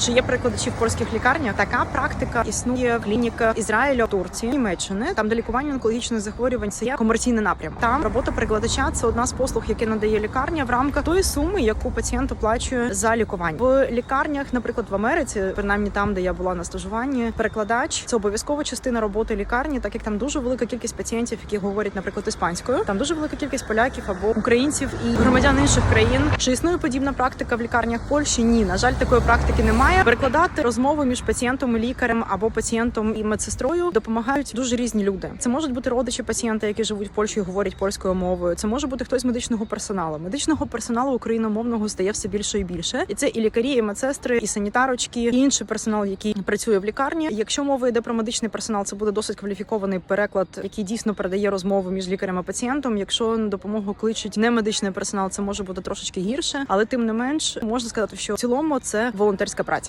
Чи є прикладачі в польських лікарнях? Така практика існує в клініках Ізраїлю, Турції, Німеччини, там де лікування онкологічних захворювань це є комерційний напрям. Там робота перекладача це одна з послуг, які надає лікарня в рамках тої суми, яку пацієнт оплачує за лікування. В лікарнях, наприклад, в Америці, принаймні там, де я була на стажуванні, перекладач це обов'язкова частина роботи лікарні, так як там дуже велика кількість пацієнтів, які говорять, наприклад, іспанською. Там дуже велика кількість поляків або українців і громадян інших країн. Чи існує подібна практика в лікарнях Польщі? Ні, на жаль, такої практики немає. Перекладати розмову між пацієнтом і лікарем або пацієнтом і медсестрою допомагають дуже різні люди. Це можуть бути родичі пацієнта, які живуть в Польщі і говорять польською мовою. Це може бути хтось з медичного персоналу. Медичного персоналу україномовного стає все більше і більше. І це і лікарі, і медсестри, і санітарочки, і інший персонал, який працює в лікарні. Якщо мова йде про медичний персонал, це буде досить кваліфікований переклад, який дійсно передає розмову між лікарем і пацієнтом. Якщо на допомогу кличуть не медичний персонал, це може бути трошечки гірше, але тим не менш можна сказати, що в цілому це волонтерська праця.